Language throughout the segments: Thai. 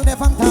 อยู่ในฟังไท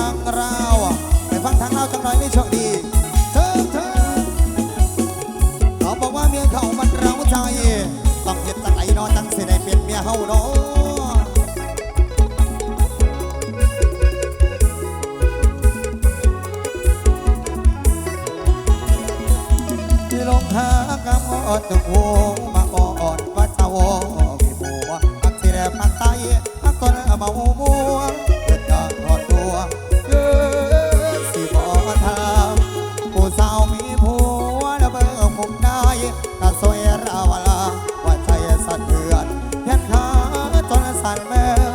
I mouth.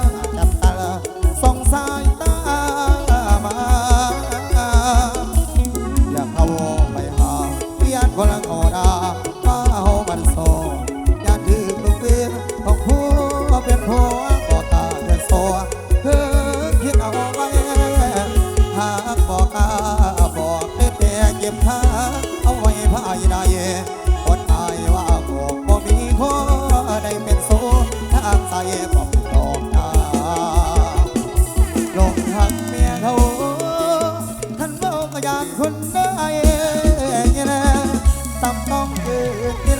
você.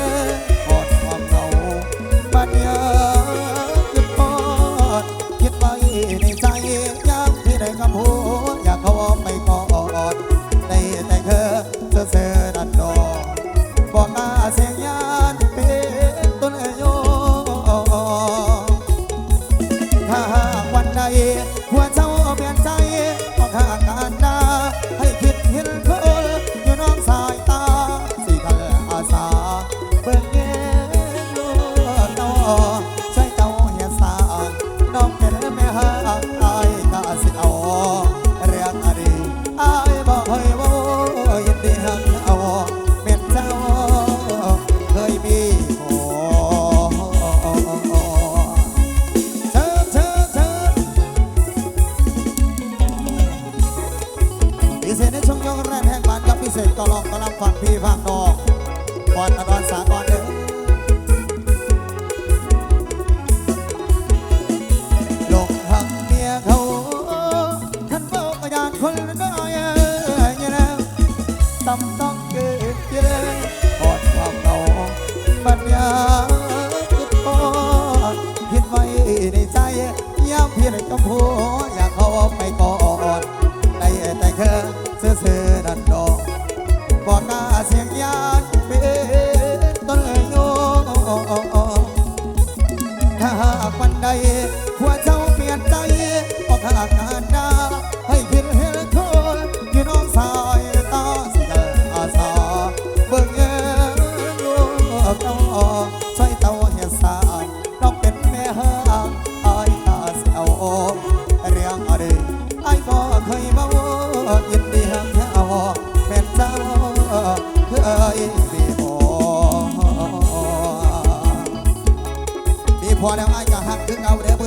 ควพอแล้วไอ้ก็หักถึงเอาเด้อ